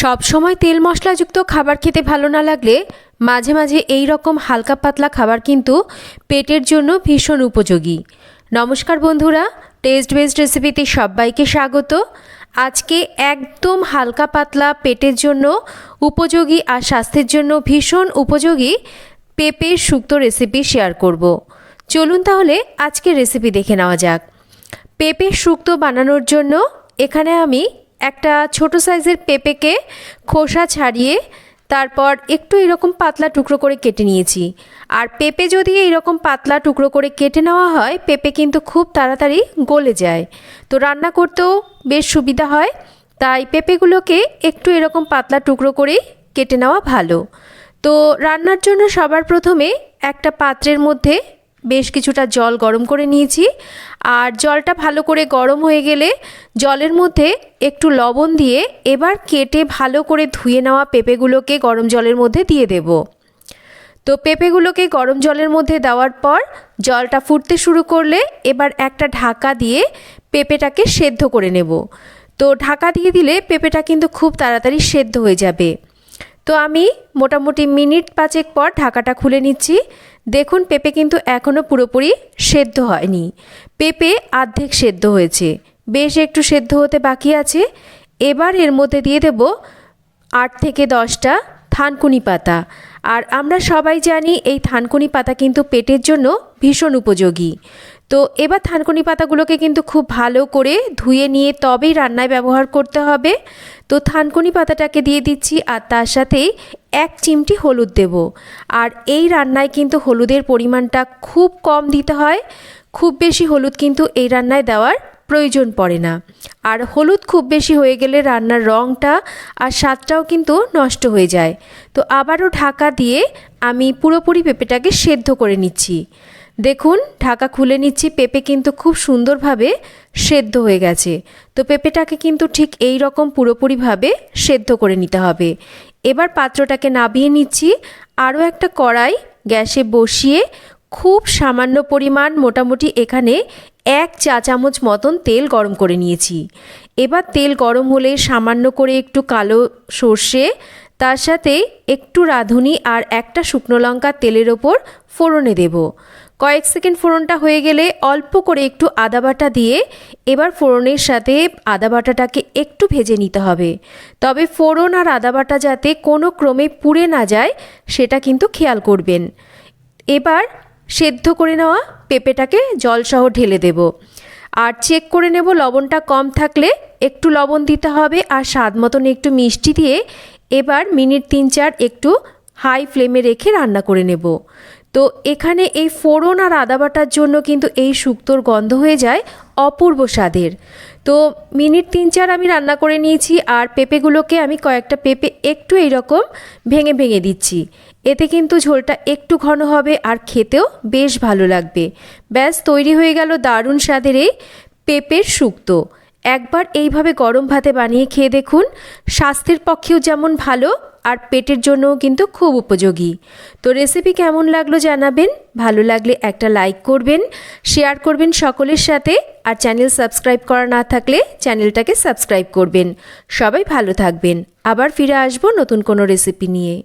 সব সময় তেল মশলাযুক্ত খাবার খেতে ভালো না লাগলে মাঝে মাঝে এই রকম হালকা পাতলা খাবার কিন্তু পেটের জন্য ভীষণ উপযোগী। নমস্কার বন্ধুরা টেস্ট বেসড রেসিপিতে সবাইকে স্বাগত। আজকে একদম হালকা পাতলা পেটের জন্য উপযোগী আর স্বাস্থ্যের জন্য ভীষণ উপযোগী পেঁপের শুক্তো রেসিপি শেয়ার করব। চলুন তাহলে আজকে রেসিপি দেখে নেওয়া যাক। পেঁপে শুক্তো বানানোর জন্য এখানে আমি একটা ছোট সাইজের পেঁপেকে খোসা ছাড়িয়ে তারপর একটু এরকম পাতলা টুকরো করে কেটে নিয়েছি। আর পেঁপে যদি এইরকম পাতলা টুকরো করে কেটে নেওয়া হয়, পেঁপে কিন্তু খুব তাড়াতাড়ি গলে যায়। তো রান্না করতেও বেশ সুবিধা হয়। তাই পেঁপেগুলোকে একটু এরকম পাতলা টুকরো করেই কেটে নেওয়া ভালো। তো রান্নার জন্য সবার প্রথমে একটা পাত্রের মধ্যে বেশ কিছুটা জল গরম করে নিয়েছি। আর জলটা ভালো করে গরম হয়ে গেলে জলের মধ্যে একটু লবণ দিয়ে এবার কেটে ভালো করে ধুয়ে নেওয়া পেঁপেগুলোকে গরম জলের মধ্যে দিয়ে দেব। তো পেঁপেগুলোকে গরম জলের মধ্যে দেওয়ার পর জলটা ফুটতে শুরু করলে এবার একটা ঢাকা দিয়ে পেঁপেটাকে সেদ্ধ করে নেব। তো ঢাকা দিয়ে দিলে পেঁপেটা কিন্তু খুব তাড়াতাড়ি সেদ্ধ হয়ে যাবে। তো আমি মোটামুটি মিনিট পাঁচেক পর ঢাকাটা খুলে নিচ্ছি। দেখুন পেঁপে কিন্তু এখনও পুরোপুরি সেদ্ধ হয়নি। পেঁপে অর্ধেক সেদ্ধ হয়েছে। বেশ একটু সেদ্ধ হতে বাকি আছে। এবার এর মধ্যে দিয়ে দেব আট থেকে দশটা থানকুনি পাতা। আর আমরা সবাই জানি এই থানকুনি পাতা কিন্তু পেটের জন্য ভীষণ উপযোগী। তো এবার থানকুনি পাতাগুলোকে কিন্তু খুব ভালো করে ধুয়ে নিয়ে তবেই রান্নায় ব্যবহার করতে হবে। তো থানকুনি পাতাটাকে দিয়ে দিচ্ছি আর তার সাথেই এক চিমটি হলুদ দেব। আর এই রান্নায় কিন্তু হলুদের পরিমাণটা খুব কম দিতে হয়। খুব বেশি হলুদ কিন্তু এই রান্নায় দেওয়ার প্রয়োজন পড়ে না। আর হলুদ খুব বেশি হয়ে গেলে রান্নার রঙটা আর স্বাদটাও কিন্তু নষ্ট হয়ে যায়। তো আবারও ঢাকা দিয়ে আমি পুরোপুরি পেঁপেটাকে সেদ্ধ করে নিচ্ছি। দেখুন, ঢাকা খুলে নিচ্ছি, পেঁপে কিন্তু খুব সুন্দরভাবে সেদ্ধ হয়ে গেছে। তো পেঁপেটাকে কিন্তু ঠিক এই রকম পুরোপুরিভাবে সেদ্ধ করে নিতে হবে। এবার পাত্রটাকে নাবিয়ে নিচ্ছি, আরও একটা কড়াই গ্যাসে বসিয়ে খুব সামান্য পরিমাণ মোটামুটি এখানে এক চা চামচ মতন তেল গরম করে নিয়েছি। এবার তেল গরম হলে সামান্য করে একটু কালো সর্ষে তার সাথে একটু রাঁধুনি আর একটা শুকনো লঙ্কা তেলের ওপর ফোড়নে দেব। কয়েক সেকেন্ড ফোড়নটা হয়ে গেলে অল্প করে একটু আদা বাটা দিয়ে এবার ফোড়নের সাথে আদা বাটাটাকে একটু ভেজে নিতে হবে। তবে ফোড়ন আর আদা বাটা যাতে কোনো ক্রমে পুড়ে না যায়, সেটা কিন্তু খেয়াল করবেন। এবার সেদ্ধ করে নেওয়া পেঁপেটাকে জলসহ ঢেলে দেব। আর চেক করে নেব লবণটা কম থাকলে একটু লবণ দিতে হবে আর স্বাদ মতন একটু মিষ্টি দিয়ে এবার মিনিট তিন চার একটু হাই ফ্লেমে রেখে রান্না করে নেব। তো এখানে এই ফোড়ন আর আদা বাটার জন্য কিন্তু এই শুক্তোর গন্ধ হয়ে যায় অপূর্ব স্বাদের। তো মিনিট তিন চার আমি রান্না করে নিয়েছি আর পেঁপেগুলোকে আমি কয়েকটা পেঁপে একটু এইরকম ভেঙে ভেঙে দিচ্ছি। এতে কিন্তু ঝোলটা একটু ঘন হবে আর খেতেও বেশ ভালো লাগবে। ব্যাস, তৈরি হয়ে গেল দারুণ স্বাদের এই পেঁপের শুক্তো। একবার এইভাবে গরম ভাতে বানিয়ে খেয়ে দেখুন, স্বাস্থ্যের পক্ষেও যেমন ভালো আর পেটের জন্যও কিন্তু খুব উপযোগী। তো রেসিপি কেমন লাগল জানাবেন, ভালো লাগলে একটা লাইক করবেন শেয়ার করবেন সকলের সাথে আর চ্যানেল সাবস্ক্রাইব করা না থাকলে চ্যানেলটাকে সাবস্ক্রাইব করবেন। সবাই ভালো থাকবেন। আবার ফিরে আসব নতুন কোনো রেসিপি নিয়ে।